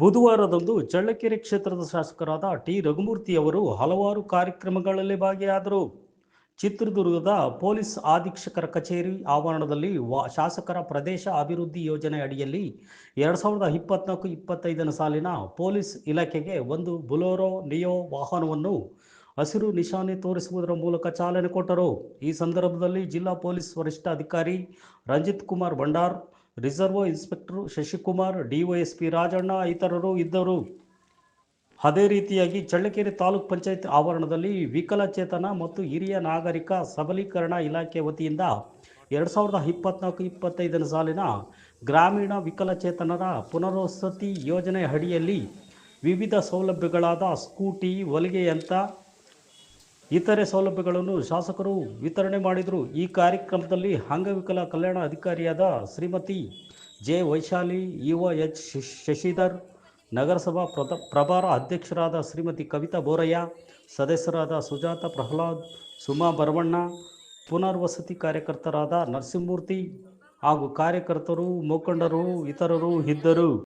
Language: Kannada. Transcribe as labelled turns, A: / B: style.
A: ಬುಧವಾರದಂದು ಚಳ್ಳಕೆರೆ ಕ್ಷೇತ್ರದ ಶಾಸಕರಾದ ಟಿ ರಘುಮೂರ್ತಿ ಅವರು ಹಲವಾರು ಕಾರ್ಯಕ್ರಮಗಳಲ್ಲಿ ಭಾಗಿಯಾದರು. ಚಿತ್ರದುರ್ಗದ ಪೊಲೀಸ್ ಅಧೀಕ್ಷಕರ ಕಚೇರಿ ಆವರಣದಲ್ಲಿ ವಾ, ಶಾಸಕರ ಪ್ರದೇಶ ಅಭಿವೃದ್ಧಿ ಯೋಜನೆ ಅಡಿಯಲ್ಲಿ ಎರಡು ಸಾವಿರದ ಇಪ್ಪತ್ನಾಲ್ಕು, ಇಪ್ಪತ್ತೈದನೇ ಸಾಲಿನ ಪೊಲೀಸ್ ಇಲಾಖೆಗೆ ಒಂದು ಬುಲೋರೋ ನಿಯೋ ವಾಹನವನ್ನು ಹಸಿರು ನಿಶಾನೆ ತೋರಿಸುವುದರ ಮೂಲಕ ಚಾಲನೆ ಕೊಟ್ಟರು. ಈ ಸಂದರ್ಭದಲ್ಲಿ ಜಿಲ್ಲಾ ಪೊಲೀಸ್ ವರಿಷ್ಠಾಧಿಕಾರಿ Ranjith Kumar Bhandar reserve inspector Shashikumar, DYSP Rajanna ಇತರರು ಇದ್ದರು. ಅದೇ ರೀತಿಯಾಗಿ ಚಳ್ಳಕೆರೆ ತಾಲೂಕ್ ಪಂಚಾಯತ್ ಆವರಣದಲ್ಲಿ ವಿಕಲಚೇತನ ಮತ್ತು ಹಿರಿಯ ನಾಗರಿಕ ಸಬಲೀಕರಣ ಇಲಾಖೆ ವತಿಯಿಂದ ಎರಡು ಸಾವಿರದ ಇಪ್ಪತ್ನಾಲ್ಕು ಇಪ್ಪತ್ತೈದನೇ ಸಾಲಿನ ಗ್ರಾಮೀಣ ವಿಕಲಚೇತನರ ಪುನರ್ವಸತಿ ಯೋಜನೆ ಅಡಿಯಲ್ಲಿ ವಿವಿಧ ಸೌಲಭ್ಯಗಳಾದ ಸ್ಕೂಟಿ ಹೊಲಿಗೆ ಯಂತ್ರ ಇತರೆ ಸೌಲಭ್ಯಗಳನ್ನು ಶಾಸಕರು ವಿತರಣೆ ಮಾಡಿದರು. ಈ ಕಾರ್ಯಕ್ರಮದಲ್ಲಿ ಅಂಗವಿಕಲ ಕಲ್ಯಾಣ ಅಧಿಕಾರಿಯಾದ ಶ್ರೀಮತಿ ಜೆ ವೈಶಾಲಿ ಯುವ ಎಚ್ ಶಶ್- ಶಶಿಧರ್, ನಗರಸಭಾ ಪ್ರಭಾರ ಅಧ್ಯಕ್ಷರಾದ ಶ್ರೀಮತಿ ಕವಿತಾ ಬೋರಯ್ಯ, ಸದಸ್ಯರಾದ ಸುಜಾತ ಪ್ರಹ್ಲಾದ್, ಸುಮಾ ಬರವಣ್ಣ, ಪುನರ್ವಸತಿ ಕಾರ್ಯಕರ್ತರಾದ ನರಸಿಂಹಮೂರ್ತಿ ಹಾಗೂ ಕಾರ್ಯಕರ್ತರು, ಮುಖಂಡರು, ಇತರರು ಇದ್ದರು.